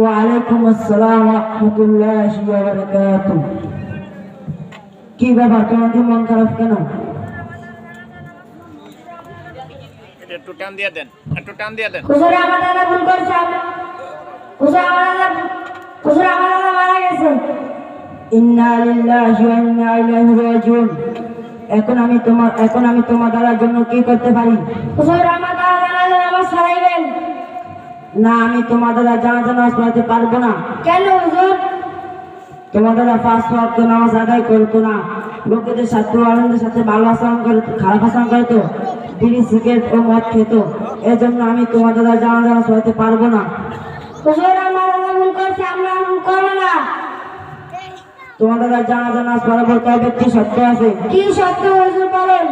ওয়ালাইকুম আসসালাম রহমতুল্লাহ কি ব্যাপার তোমাদের মন খারাপ কেন? এটা একটু টান দিয়ে দেন একটু টান দিয়ে দেন। হুজুর আমার দাদা ভুল করছে। হুজুর আমার দাদা হুজুর আমার দাদা মারা গেছে। ইন্না লিল্লাহি ওয়া ইন্না ইলাইহি রাজিউন। এখন আমি তোমার এখন আমি তোমার জন্য কি করতে পারি? হুজুর আমার দাদা জানাজা নামাজ পড়াইবেন না আমি তোমার দ্বারা জানাজা নামাজ পড়াতে পারব না। কেন হুজুর? তোমার দ্বারা পাঁচ ওয়াক্ত নামাজ আদায় করতো না। লোকেদের সাথে আনন্দের সাথে ভালো আচরণ করে খারাপ আচরণ করতো বিড়ি সিগারেট ও মদ খেত। এজন্য আমি তোমার দ্বারা জানাজা নামাজ পড়াতে পারব না। হুজুর আমার ভুল করছে আমরা করব না। তোমার দ্বারা জানাজা নামাজ পড়াবো তবে একটি সত্য আছে? কি সত্য হুজুর বলেন?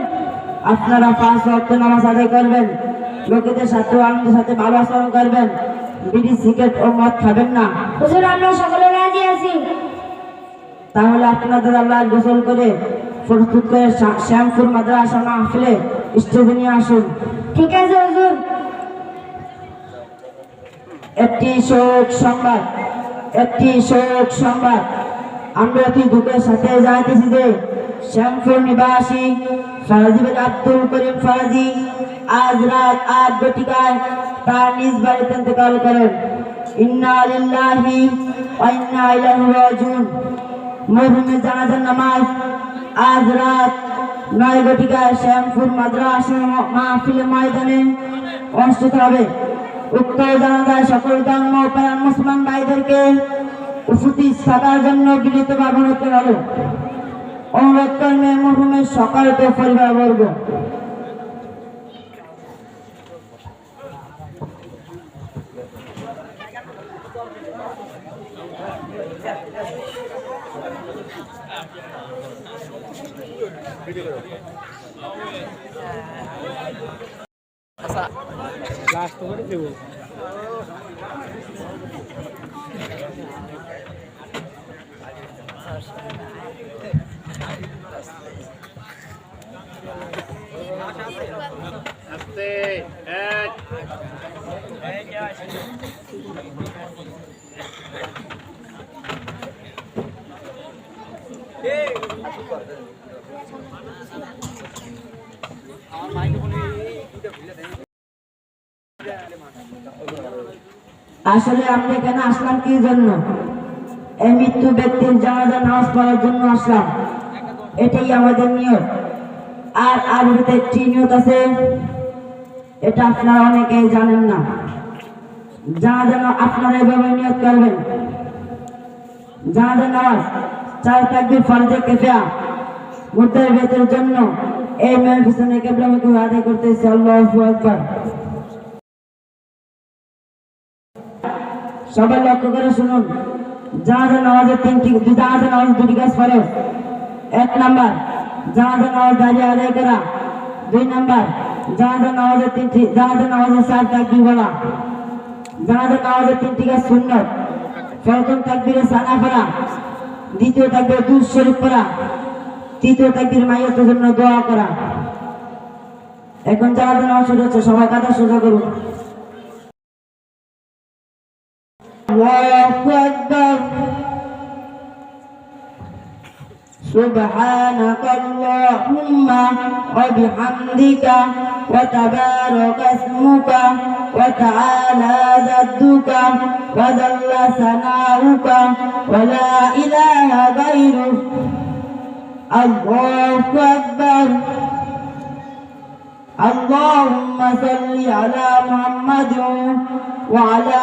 আপনারা পাঁচ ওয়াক্ত নামাজ আদায় করবেন। লোকেদের সাথে আনন্দের সাথে ভালো আচরণ করবেন। বিড়ি সিগারেট ও মদ খাবেন না। হুজুর আমরা সকলে রাজি আছি। তাহলে আপনাদের আল্লাহ গোসল করে প্রস্তুত করে শ্যামপুর মাদ্রাসা মাহফিলে স্টেজে নিয়ে আসুন। ঠিক আছে হুজুর। একটি শোক সংবাদ একটি শোক সংবাদ। আমরা অতি দুঃখের সাথে জানাইতেছি যে শ্যামপুর নিবাসী ফরাজি বিন আব্দুল করিম ফরাজি আজ রাত আট ঘটিকায় তার নিজ বাড়িতে ইন্তেকাল করেন। ইন্না লিল্লাহি ওয়া ইন্না ইলাইহি রাজিউন। জানাজার নামাজ আজ রাত নয় ঘটিকায় শ্যামপুর মাদ্রাসা মাহফিলে ময়দানে অনুষ্ঠিত হবে। উক্ত জানাজায় সকল ধর্ম মুসলমান ভাইদেরকে উপস্থিত থাকার জন্য বিনীত ভাবে হতে হলো। অনুরোধ করবে মরহুমের সকলকে পরিবার বর্গ। আস্তে আসলে আপনি এখানে আসলাম কি জন্য? এই মৃত্যু ব্যক্তির জানাজা নামাজ পড়ার জন্য আসলাম। এটাই আমাদের নিয়ত আর আরবিতে একটি নিয়ত আছে এটা আপনারা অনেকেই জানেন না। জানাজা না- আপনারা এভাবে নিয়ত করবেন। জানাজা নামাজ চার তাকবির ফরজে কেফিয়া মুদ্রার বেতের জন্য এই মেয়ের পিছনে কেবলামকে আদায় করতেছে আল্লাহু আকবার। সবাই লক্ষ্য করে শুনুন। জানাজা নামাজের তিনটি জানাজা নামাজ দুটি কাজ ফরজ এক নাম্বার জানাজা নামাজ দাঁড়িয়ে আদায় করা। দুই নাম্বার জানাজা নামাজের তিনটি জানাজা নামাজের চার তাকবির বলা। জানাজা নামাজের তিনটি কাজ সুন্নত। প্রথম তাকবিরে সানা পড়া, দ্বিতীয় তাকবিরে দুধ শরীফ পড়া, তৃতীয় তাকবির মাইয়াতের জন্য দোয়া করা। এখন জানাজা নামাজ শুরু হচ্ছে, সবাই কথা সোজা করুন। سبحانك اللهم وبحمدك وتبارك اسمك وتعالى جدك وذل ثناؤك ولا إله غيرك. الله أكبر. اللهم صل على محمد وعلى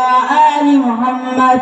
آل محمد.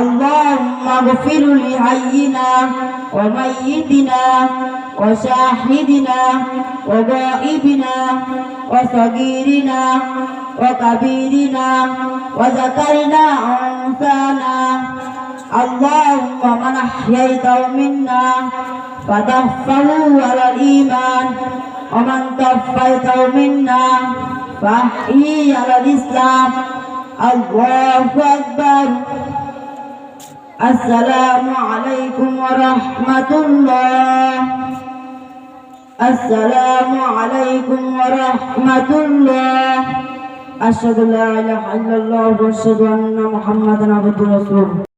اللهم اغفر لحينا وميتنا وشاهدنا وغائبنا وصغيرنا وكبيرنا وذكرنا وأنثانا. اللهم من أحييته منا فتوفه على الإيمان ومن توفيته منا فاحيي على الإسلام. الله أكبر. السلام عليكم ورحمة الله. السلام عليكم ورحمة الله. أشهد لا إله إلا الله وأشهد أن محمدا عبده ورسوله.